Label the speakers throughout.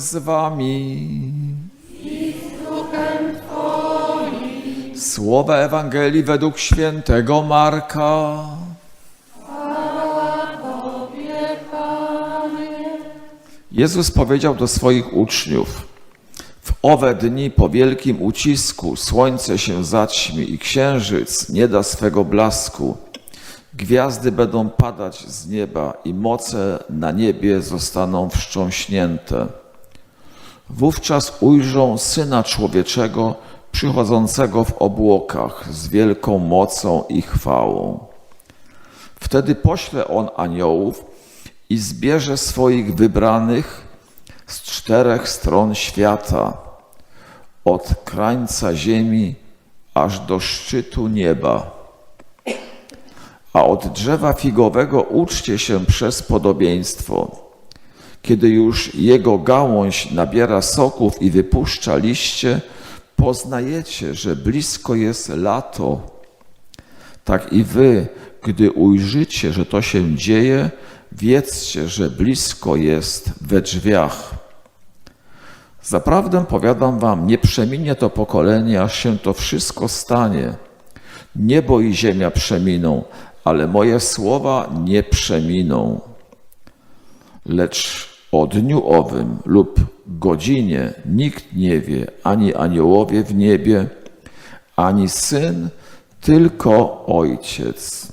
Speaker 1: z wami. Słowa Ewangelii według świętego Marka. Jezus powiedział do swoich uczniów: W owe dni po wielkim ucisku słońce się zaćmi i księżyc nie da swego blasku. Gwiazdy będą padać z nieba i moce na niebie zostaną wstrząśnięte. Wówczas ujrzą Syna Człowieczego przychodzącego w obłokach z wielką mocą i chwałą. Wtedy pośle On aniołów i zbierze swoich wybranych z czterech stron świata, od krańca ziemi aż do szczytu nieba. A od drzewa figowego uczcie się przez podobieństwo. Kiedy już jego gałąź nabiera soków i wypuszcza liście, poznajecie, że blisko jest lato. Tak i wy, gdy ujrzycie, że to się dzieje, wiedzcie, że blisko jest we drzwiach. Zaprawdę powiadam wam, nie przeminie to pokolenie, aż się to wszystko stanie. Niebo i ziemia przeminą, ale moje słowa nie przeminą. Lecz o dniu owym lub godzinie nikt nie wie, ani aniołowie w niebie, ani syn, tylko ojciec.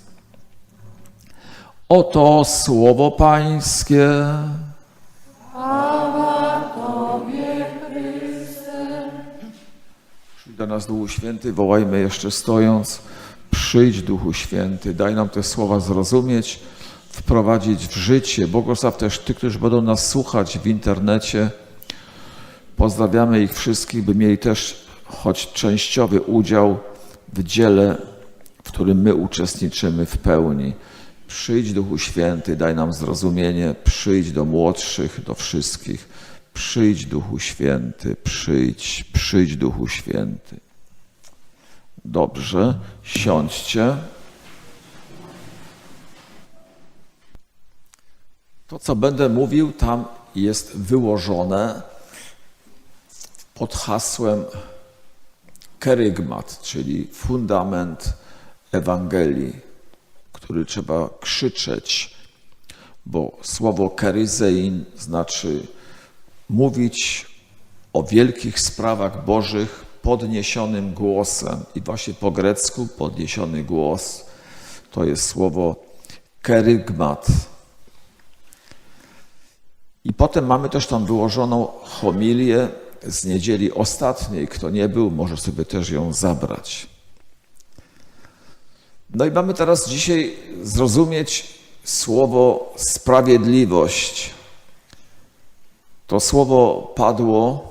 Speaker 1: Oto słowo Pańskie. Przyjdź do nas Duchu Święty, wołajmy jeszcze stojąc. Przyjdź Duchu Święty, daj nam te słowa zrozumieć, wprowadzić w życie. Błogosław też tych, którzy będą nas słuchać w internecie. Pozdrawiamy ich wszystkich, by mieli też choć częściowy udział w dziele, w którym my uczestniczymy w pełni. Przyjdź Duchu Święty, daj nam zrozumienie, przyjdź do młodszych, do wszystkich. Przyjdź Duchu Święty, przyjdź, przyjdź Duchu Święty. Dobrze, siądźcie. To, co będę mówił, tam jest wyłożone pod hasłem kerygmat, czyli fundament Ewangelii, który trzeba krzyczeć, bo słowo keryzein znaczy mówić o wielkich sprawach Bożych podniesionym głosem. I właśnie po grecku podniesiony głos to jest słowo kerygmat. I potem mamy też tam wyłożoną homilię z niedzieli ostatniej. Kto nie był, może sobie też ją zabrać. No i mamy teraz dzisiaj zrozumieć słowo sprawiedliwość. To słowo padło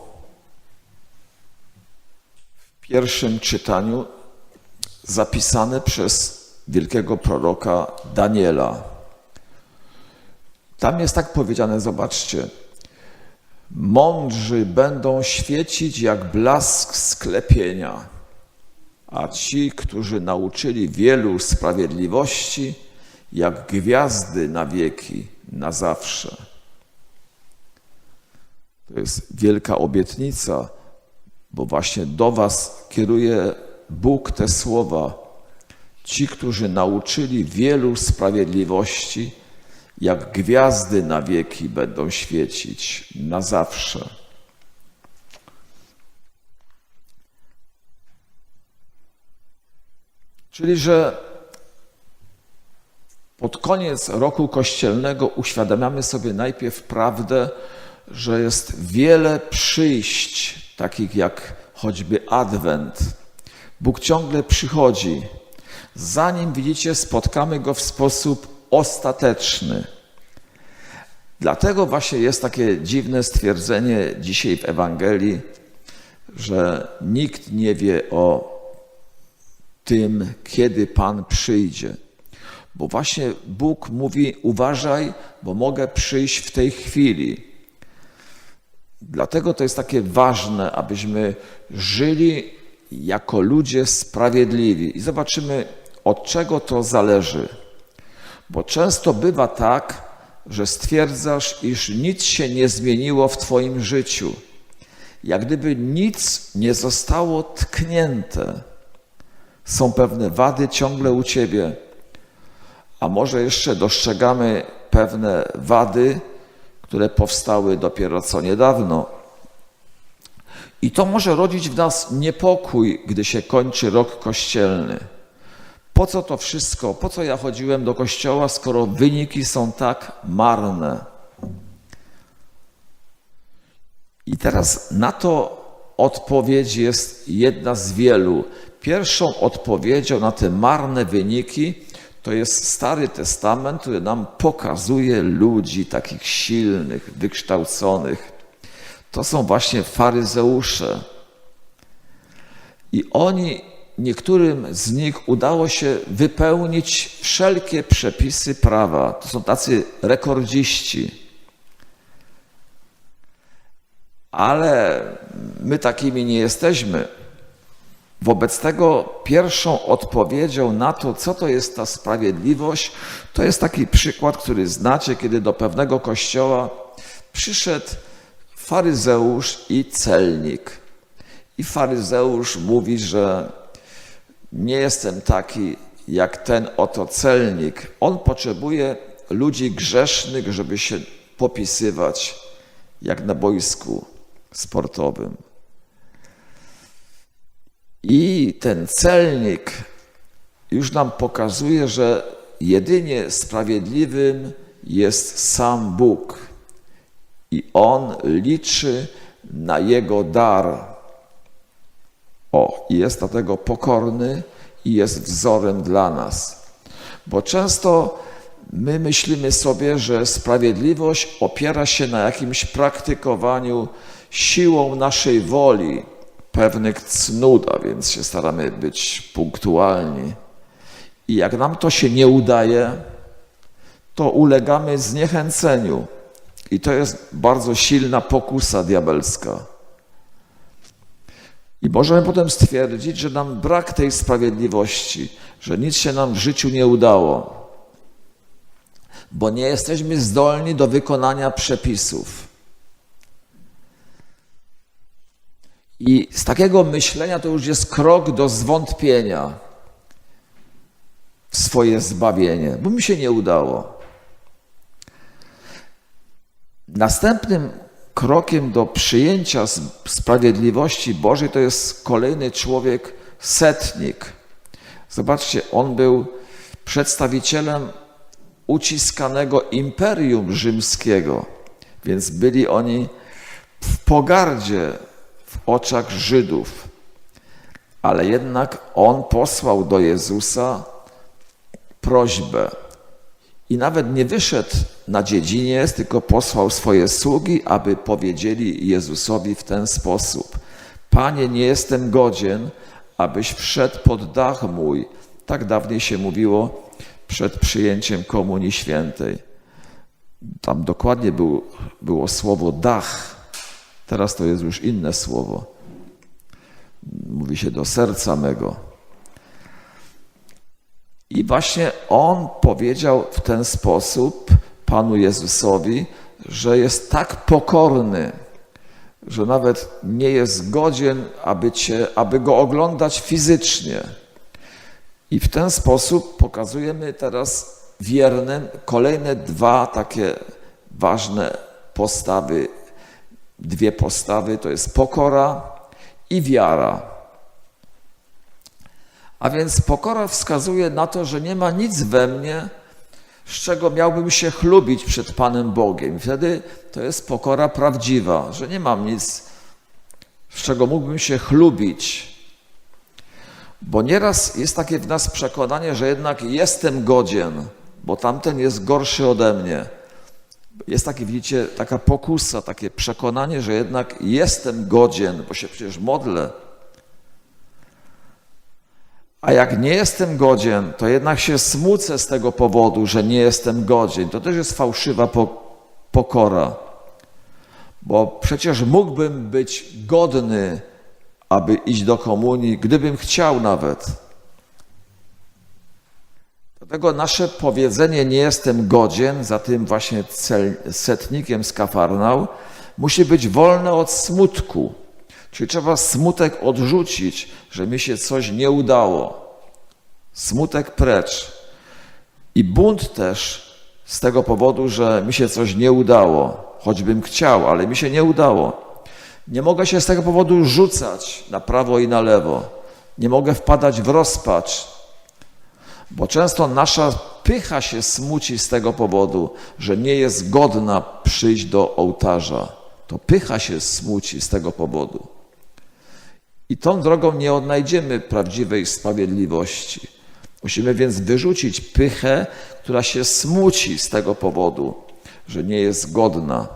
Speaker 1: w pierwszym czytaniu zapisane przez wielkiego proroka Daniela. Tam jest tak powiedziane, zobaczcie. Mądrzy będą świecić jak blask sklepienia, a ci, którzy nauczyli wielu sprawiedliwości, jak gwiazdy na wieki, na zawsze. To jest wielka obietnica, bo właśnie do Was kieruje Bóg te słowa. Ci, którzy nauczyli wielu sprawiedliwości, jak gwiazdy na wieki będą świecić na zawsze. Czyli, że pod koniec roku kościelnego uświadamiamy sobie najpierw prawdę, że jest wiele przyjść, takich jak choćby Adwent. Bóg ciągle przychodzi. Zanim widzicie, spotkamy go w sposób ostateczny. Dlatego właśnie jest takie dziwne stwierdzenie dzisiaj w Ewangelii, że nikt nie wie o tym, kiedy Pan przyjdzie. Bo właśnie Bóg mówi: Uważaj, bo mogę przyjść w tej chwili. Dlatego to jest takie ważne, abyśmy żyli jako ludzie sprawiedliwi. I zobaczymy, od czego to zależy. Bo często bywa tak, że stwierdzasz, iż nic się nie zmieniło w Twoim życiu, jak gdyby nic nie zostało tknięte. Są pewne wady ciągle u Ciebie, a może jeszcze dostrzegamy pewne wady, które powstały dopiero co niedawno. I to może rodzić w nas niepokój, gdy się kończy rok kościelny. Po co to wszystko? Po co ja chodziłem do kościoła, skoro wyniki są tak marne? I teraz na to odpowiedź jest jedna z wielu. Pierwszą odpowiedzią na te marne wyniki to jest Stary Testament, który nam pokazuje ludzi takich silnych, wykształconych. To są właśnie faryzeusze. I oni, niektórym z nich udało się wypełnić wszelkie przepisy prawa. To są tacy rekordziści. Ale my takimi nie jesteśmy. Wobec tego pierwszą odpowiedzią na to, co to jest ta sprawiedliwość, to jest taki przykład, który znacie, kiedy do pewnego kościoła przyszedł faryzeusz i celnik. I faryzeusz mówi, że nie jestem taki jak ten oto celnik. On potrzebuje ludzi grzesznych, żeby się popisywać jak na boisku sportowym. I ten celnik już nam pokazuje, że jedynie sprawiedliwym jest sam Bóg. I on liczy na jego dar. O, i jest dlatego pokorny i jest wzorem dla nas. Bo często my myślimy sobie, że sprawiedliwość opiera się na jakimś praktykowaniu siłą naszej woli pewnych cnót, a więc się staramy być punktualni. I jak nam to się nie udaje, to ulegamy zniechęceniu. I to jest bardzo silna pokusa diabelska. I możemy potem stwierdzić, że nam brak tej sprawiedliwości, że nic się nam w życiu nie udało, bo nie jesteśmy zdolni do wykonania przepisów. I z takiego myślenia to już jest krok do zwątpienia w swoje zbawienie, bo mi się nie udało. Następnym krokiem do przyjęcia sprawiedliwości Bożej to jest kolejny człowiek, setnik. Zobaczcie, on był przedstawicielem uciskanego imperium rzymskiego, więc byli oni w pogardzie w oczach Żydów. Ale jednak on posłał do Jezusa prośbę. I nawet nie wyszedł na dziedziniec, tylko posłał swoje sługi, aby powiedzieli Jezusowi w ten sposób: Panie, nie jestem godzien, abyś wszedł pod dach mój. Tak dawniej się mówiło przed przyjęciem Komunii Świętej. Tam dokładnie był, było słowo dach. Teraz to jest już inne słowo. Mówi się do serca mego. I właśnie on powiedział w ten sposób Panu Jezusowi, że jest tak pokorny, że nawet nie jest godzien, aby, cię, aby go oglądać fizycznie. I w ten sposób pokazujemy teraz wiernym kolejne dwa takie ważne postawy. Dwie postawy to jest pokora i wiara. A więc pokora wskazuje na to, że nie ma nic we mnie, z czego miałbym się chlubić przed Panem Bogiem. Wtedy to jest pokora prawdziwa, że nie mam nic, z czego mógłbym się chlubić. Bo nieraz jest takie w nas przekonanie, że jednak jestem godzien, bo tamten jest gorszy ode mnie. Jest takie, widzicie, taka pokusa, takie przekonanie, że jednak jestem godzien, bo się przecież modlę. A jak nie jestem godzien, to jednak się smucę z tego powodu, że nie jestem godzien. To też jest fałszywa pokora. Bo przecież mógłbym być godny, aby iść do komunii, gdybym chciał nawet. Dlatego nasze powiedzenie nie jestem godzien za tym właśnie cel, setnikiem z Kafarnał musi być wolne od smutku. Czyli trzeba smutek odrzucić, że mi się coś nie udało. Smutek precz. I bunt też z tego powodu, że mi się coś nie udało, choćbym chciał, ale mi się nie udało. Nie mogę się z tego powodu rzucać na prawo i na lewo. Nie mogę wpadać w rozpacz, bo często nasza pycha się smuci z tego powodu, że nie jest godna przyjść do ołtarza. To pycha się smuci z tego powodu. I tą drogą nie odnajdziemy prawdziwej sprawiedliwości. Musimy więc wyrzucić pychę, która się smuci z tego powodu, że nie jest godna.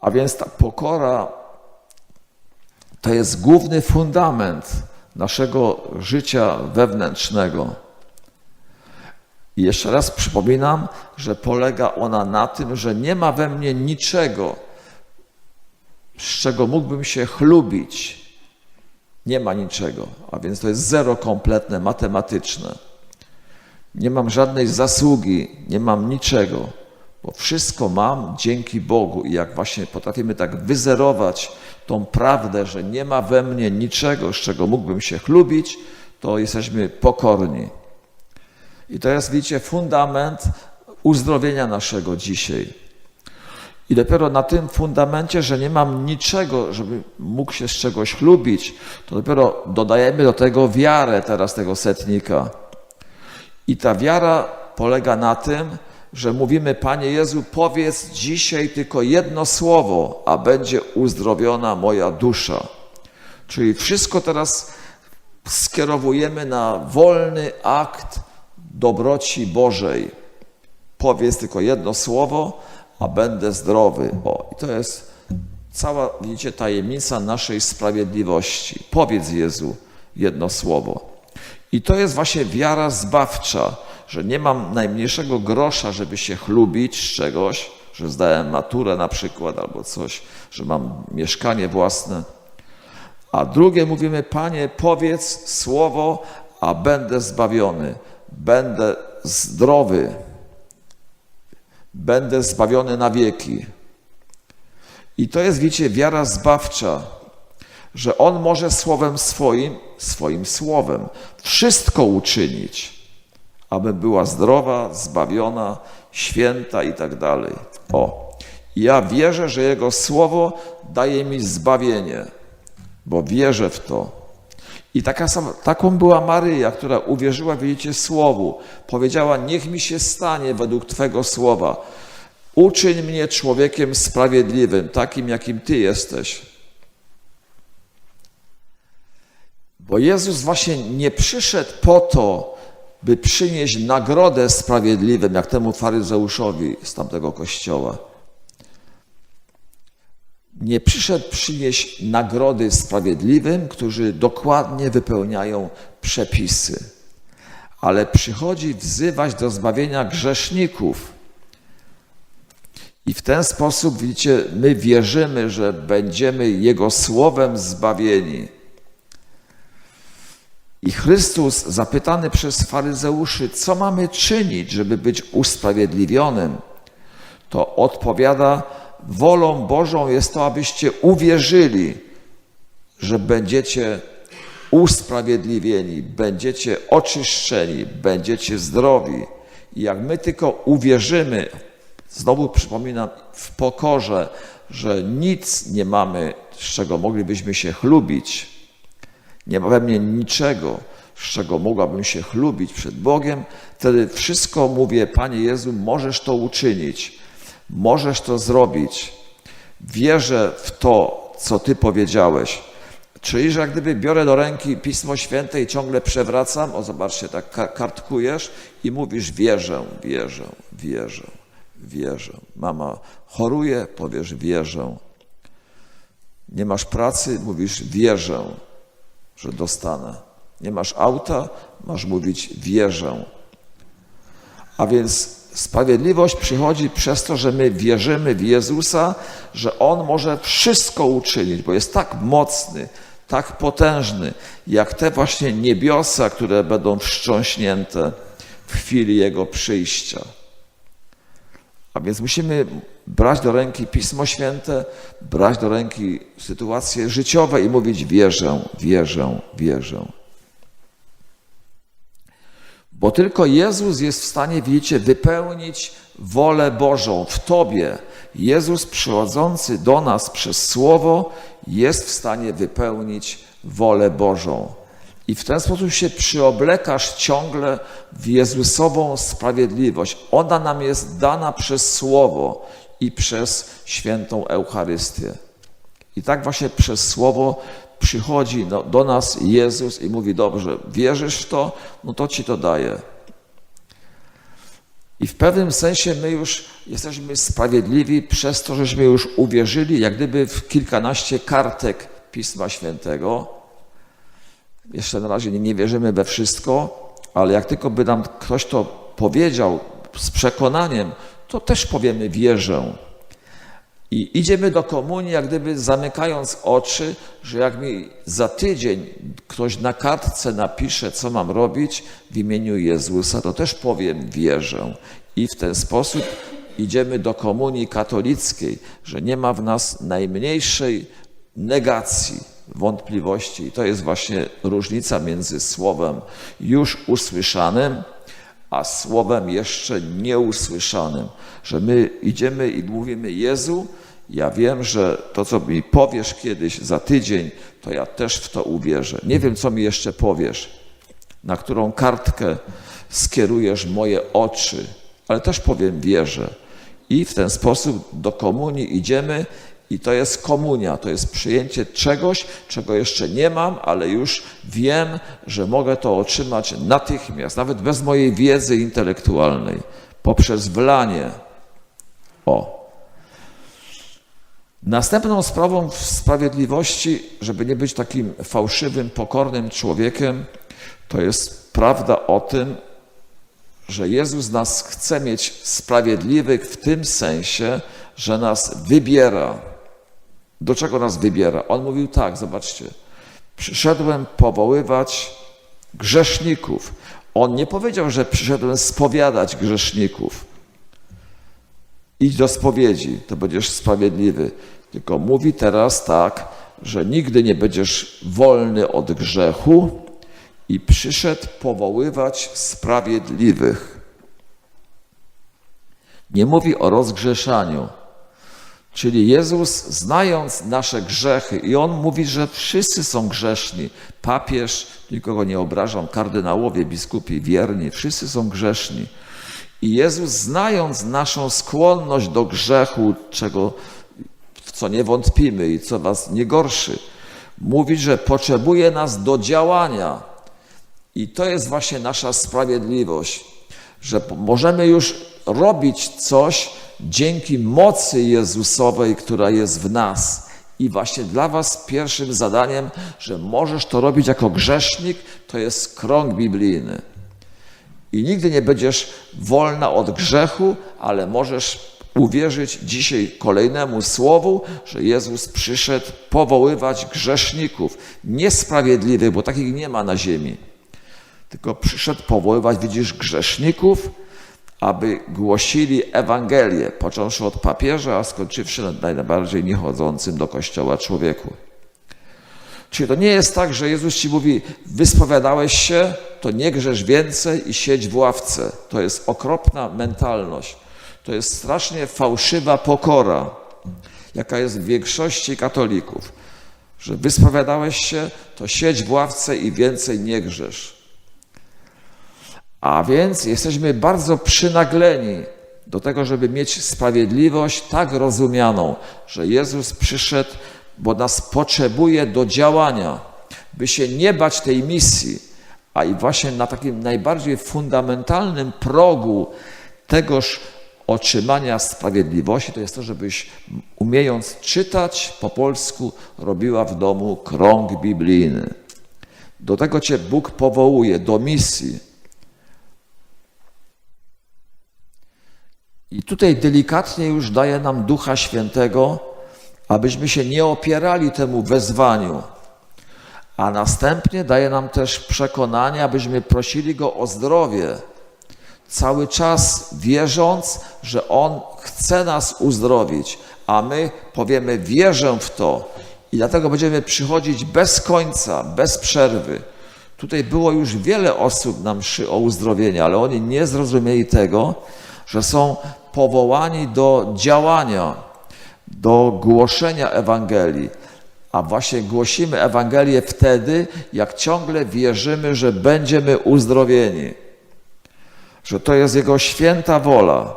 Speaker 1: A więc ta pokora to jest główny fundament naszego życia wewnętrznego. I jeszcze raz przypominam, że polega ona na tym, że nie ma we mnie niczego, z czego mógłbym się chlubić. Nie ma niczego, a więc to jest zero kompletne, matematyczne. Nie mam żadnej zasługi, nie mam niczego, bo wszystko mam dzięki Bogu. I jak właśnie potrafimy tak wyzerować tą prawdę, że nie ma we mnie niczego, z czego mógłbym się chlubić, to jesteśmy pokorni. I to jest, widzicie, fundament uzdrowienia naszego dzisiaj. I dopiero na tym fundamencie, że nie mam niczego, żeby mógł się z czegoś chlubić, to dopiero dodajemy do tego wiarę teraz tego setnika. I ta wiara polega na tym, że mówimy, Panie Jezu, powiedz dzisiaj tylko jedno słowo, a będzie uzdrowiona moja dusza. Czyli wszystko teraz skierowujemy na wolny akt dobroci Bożej. Powiedz tylko jedno słowo, a będę zdrowy. O, i to jest cała, widzicie, tajemnica naszej sprawiedliwości. Powiedz Jezu jedno słowo. I to jest właśnie wiara zbawcza, że nie mam najmniejszego grosza, żeby się chlubić z czegoś, że zdałem maturę na przykład albo coś, że mam mieszkanie własne. A drugie mówimy, Panie, powiedz słowo, a będę zbawiony, będę zdrowy, będę zbawiony na wieki. I to jest, wiecie, wiara zbawcza, że On może słowem swoim, swoim słowem, wszystko uczynić, aby była zdrowa, zbawiona, święta i tak dalej. O, ja wierzę, że Jego słowo daje mi zbawienie, bo wierzę w to. I taka sama, taką była Maryja, która uwierzyła, widzicie, słowu. Powiedziała, niech mi się stanie według Twego słowa. Uczyń mnie człowiekiem sprawiedliwym, takim jakim Ty jesteś. Bo Jezus właśnie nie przyszedł po to, by przynieść nagrodę sprawiedliwym, jak temu faryzeuszowi z tamtego kościoła. Nie przyszedł przynieść nagrody sprawiedliwym, którzy dokładnie wypełniają przepisy, ale przychodzi wzywać do zbawienia grzeszników. I w ten sposób, widzicie, my wierzymy, że będziemy Jego słowem zbawieni. I Chrystus, zapytany przez faryzeuszy, co mamy czynić, żeby być usprawiedliwionym, to odpowiada: Wolą Bożą jest to, abyście uwierzyli, że będziecie usprawiedliwieni, będziecie oczyszczeni, będziecie zdrowi. I jak my tylko uwierzymy, znowu przypominam, w pokorze, że nic nie mamy, z czego moglibyśmy się chlubić, nie ma we mnie niczego, z czego mogłabym się chlubić przed Bogiem, wtedy wszystko mówię, Panie Jezu, możesz to uczynić, możesz to zrobić. Wierzę w to, co Ty powiedziałeś. Czyli, że jak gdyby biorę do ręki Pismo Święte i ciągle przewracam, o zobaczcie, tak kartkujesz i mówisz wierzę, wierzę, wierzę, wierzę. Mama choruje, powiesz wierzę. Nie masz pracy, mówisz wierzę że dostanę. Nie masz auta, masz mówić wierzę. A więc sprawiedliwość przychodzi przez to, że my wierzymy w Jezusa, że On może wszystko uczynić, bo jest tak mocny, tak potężny, jak te właśnie niebiosa, które będą wstrząśnięte w chwili Jego przyjścia. A więc musimy brać do ręki Pismo Święte, brać do ręki sytuacje życiowe i mówić: Wierzę, wierzę, wierzę. Bo tylko Jezus jest w stanie, widzicie, wypełnić wolę Bożą w Tobie. Jezus przychodzący do nas przez Słowo jest w stanie wypełnić wolę Bożą. I w ten sposób się przyoblekasz ciągle w Jezusową sprawiedliwość. Ona nam jest dana przez Słowo i przez świętą Eucharystię. I tak właśnie przez Słowo przychodzi do nas Jezus i mówi: Dobrze, wierzysz w to, no to ci to daję. I w pewnym sensie my już jesteśmy sprawiedliwi przez to, żeśmy już uwierzyli, jak gdyby w kilkanaście kartek Pisma Świętego. Jeszcze na razie nie wierzymy we wszystko, ale jak tylko by nam ktoś to powiedział z przekonaniem, to też powiemy wierzę. I idziemy do komunii, jak gdyby zamykając oczy, że jak mi za tydzień ktoś na kartce napisze, co mam robić w imieniu Jezusa, to też powiem wierzę. I w ten sposób idziemy do komunii katolickiej, że nie ma w nas najmniejszej negacji, wątpliwości. I to jest właśnie różnica między słowem już usłyszanym, a słowem jeszcze nieusłyszanym, że my idziemy i mówimy: Jezu, ja wiem, że to, co mi powiesz kiedyś za tydzień, to ja też w to uwierzę. Nie wiem, co mi jeszcze powiesz, na którą kartkę skierujesz moje oczy, ale też powiem: wierzę. I w ten sposób do komunii idziemy i to jest komunia, to jest przyjęcie czegoś, czego jeszcze nie mam, ale już wiem, że mogę to otrzymać natychmiast, nawet bez mojej wiedzy intelektualnej, poprzez wlanie. O. Następną sprawą w sprawiedliwości, żeby nie być takim fałszywym, pokornym człowiekiem, to jest prawda o tym, że Jezus nas chce mieć sprawiedliwych w tym sensie, że nas wybiera. Do czego nas wybiera? On mówił tak, zobaczcie. Przyszedłem powoływać grzeszników. On nie powiedział, że przyszedłem spowiadać grzeszników. Idź do spowiedzi, to będziesz sprawiedliwy. Tylko mówi teraz tak, że nigdy nie będziesz wolny od grzechu i przyszedł powoływać sprawiedliwych. Nie mówi o rozgrzeszaniu. Czyli Jezus, znając nasze grzechy, i on mówi, że wszyscy są grzeszni. Papież, nikogo nie obrażam, kardynałowie, biskupi, wierni, wszyscy są grzeszni. I Jezus, znając naszą skłonność do grzechu, czego, w co nie wątpimy i co was nie gorszy, mówi, że potrzebuje nas do działania. I to jest właśnie nasza sprawiedliwość, że możemy już robić coś, dzięki mocy Jezusowej, która jest w nas. I właśnie dla Was pierwszym zadaniem, że możesz to robić jako grzesznik, to jest krąg biblijny. I nigdy nie będziesz wolna od grzechu, ale możesz uwierzyć dzisiaj kolejnemu słowu, że Jezus przyszedł powoływać grzeszników, niesprawiedliwych, bo takich nie ma na ziemi, tylko przyszedł powoływać, widzisz, grzeszników, aby głosili Ewangelię, począwszy od papieża, a skończywszy nad najbardziej niechodzącym do kościoła człowieku. Czyli to nie jest tak, że Jezus ci mówi, wyspowiadałeś się, to nie grzesz więcej i siedź w ławce. To jest okropna mentalność. To jest strasznie fałszywa pokora, jaka jest w większości katolików. Że wyspowiadałeś się, to siedź w ławce i więcej nie grzesz. A więc jesteśmy bardzo przynagleni do tego, żeby mieć sprawiedliwość tak rozumianą, że Jezus przyszedł, bo nas potrzebuje do działania, by się nie bać tej misji, a i właśnie na takim najbardziej fundamentalnym progu tegoż otrzymania sprawiedliwości, to jest to, żebyś umiejąc czytać po polsku, robiła w domu krąg biblijny. Do tego Cię Bóg powołuje, do misji. I tutaj delikatnie już daje nam Ducha Świętego, abyśmy się nie opierali temu wezwaniu, a następnie daje nam też przekonanie, abyśmy prosili Go o zdrowie. Cały czas wierząc, że On chce nas uzdrowić, a my powiemy: Wierzę w to. I dlatego będziemy przychodzić bez końca, bez przerwy. Tutaj było już wiele osób na mszy o uzdrowienie, ale oni nie zrozumieli tego, że są powołani do działania, do głoszenia Ewangelii. A właśnie głosimy Ewangelię wtedy, jak ciągle wierzymy, że będziemy uzdrowieni, że to jest Jego święta wola.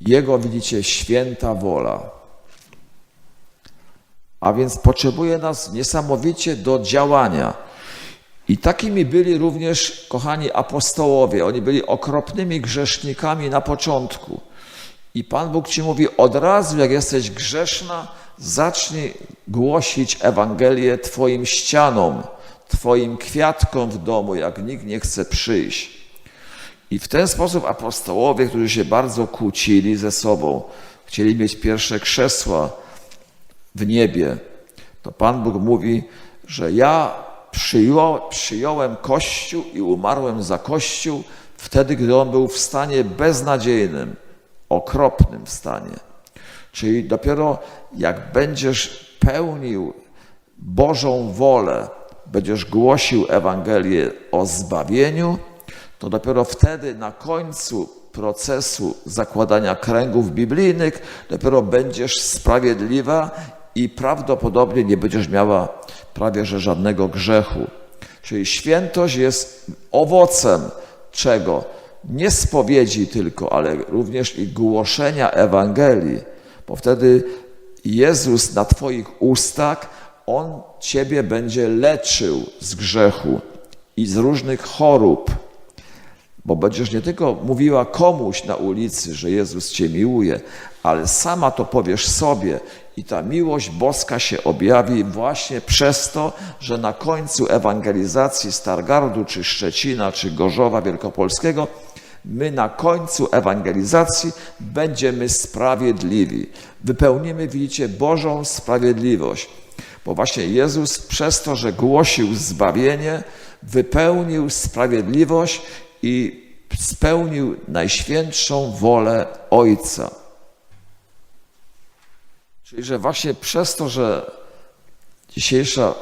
Speaker 1: Jego, widzicie, święta wola. A więc potrzebuje nas niesamowicie do działania. I takimi byli również, kochani apostołowie. Oni byli okropnymi grzesznikami na początku. I Pan Bóg ci mówi: od razu, jak jesteś grzeszna, zacznij głosić Ewangelię Twoim ścianom, Twoim kwiatkom w domu, jak nikt nie chce przyjść. I w ten sposób apostołowie, którzy się bardzo kłócili ze sobą, chcieli mieć pierwsze krzesła w niebie, to Pan Bóg mówi, że ja przyjąłem, Kościół i umarłem za Kościół wtedy, gdy on był w stanie beznadziejnym, okropnym stanie. Czyli dopiero jak będziesz pełnił Bożą wolę, będziesz głosił Ewangelię o zbawieniu, to dopiero wtedy na końcu procesu zakładania kręgów biblijnych dopiero będziesz sprawiedliwa i prawdopodobnie nie będziesz miała prawie że żadnego grzechu. Czyli świętość jest owocem czego? Nie spowiedzi tylko, ale również i głoszenia Ewangelii, bo wtedy Jezus na Twoich ustach, On Ciebie będzie leczył z grzechu i z różnych chorób. Bo będziesz nie tylko mówiła komuś na ulicy, że Jezus Cię miłuje, ale sama to powiesz sobie i ta miłość boska się objawi właśnie przez to, że na końcu ewangelizacji Stargardu, czy Szczecina, czy Gorzowa Wielkopolskiego, my na końcu ewangelizacji będziemy sprawiedliwi. Wypełnimy, widzicie, Bożą sprawiedliwość. Bo właśnie Jezus przez to, że głosił zbawienie, wypełnił sprawiedliwość i spełnił najświętszą wolę Ojca. Czyli, że właśnie przez to, że dzisiejsza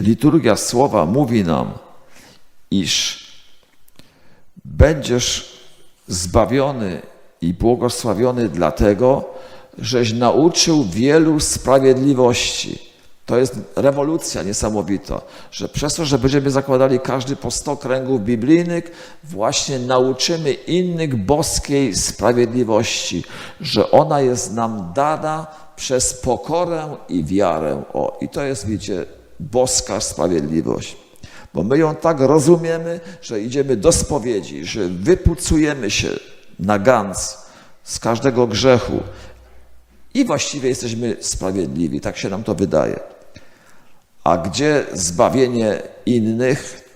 Speaker 1: liturgia słowa mówi nam, iż będziesz zbawiony i błogosławiony dlatego, żeś nauczył wielu sprawiedliwości. To jest rewolucja niesamowita, że przez to, że będziemy zakładali każdy po 100 kręgów biblijnych, właśnie nauczymy innych boskiej sprawiedliwości, że ona jest nam dana przez pokorę i wiarę. O, i to jest, widzicie, boska sprawiedliwość. Bo my ją tak rozumiemy, że idziemy do spowiedzi, że wypucujemy się na ganc z każdego grzechu i właściwie jesteśmy sprawiedliwi. Tak się nam to wydaje. A gdzie zbawienie innych?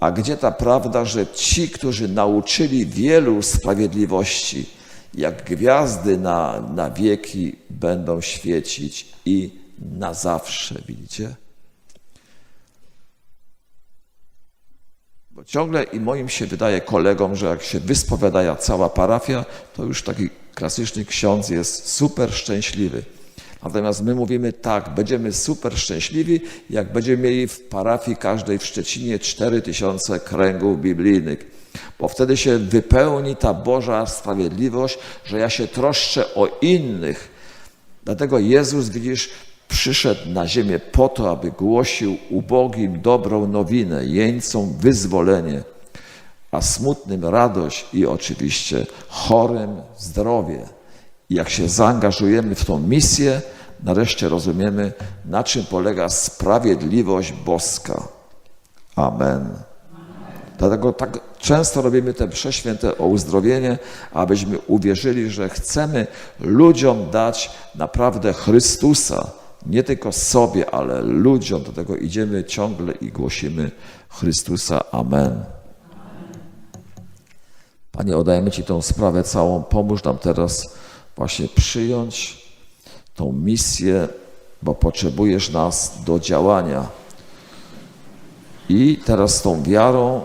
Speaker 1: A gdzie ta prawda, że ci, którzy nauczyli wielu sprawiedliwości, jak gwiazdy na, na wieki będą świecić i na zawsze, widzicie? Bo ciągle i moim się wydaje kolegom, że jak się wyspowiadaja cała parafia, to już taki klasyczny ksiądz jest super szczęśliwy. Natomiast my mówimy tak, będziemy super szczęśliwi, jak będziemy mieli w parafii każdej w Szczecinie 4000 kręgów biblijnych. Bo wtedy się wypełni ta Boża sprawiedliwość, że ja się troszczę o innych. Dlatego Jezus, widzisz, przyszedł na ziemię po to, aby głosił ubogim dobrą nowinę, jeńcom wyzwolenie, a smutnym radość i oczywiście chorym zdrowie. Jak się zaangażujemy w tą misję, nareszcie rozumiemy, na czym polega sprawiedliwość boska. Amen. Dlatego tak często robimy te prześwięte o uzdrowienie, abyśmy uwierzyli, że chcemy ludziom dać naprawdę Chrystusa. Nie tylko sobie, ale ludziom. Do tego idziemy ciągle i głosimy Chrystusa. Amen. Panie, oddajemy Ci tą sprawę całą. Pomóż nam teraz właśnie przyjąć tą misję bo potrzebujesz nas do działania. I teraz tą wiarą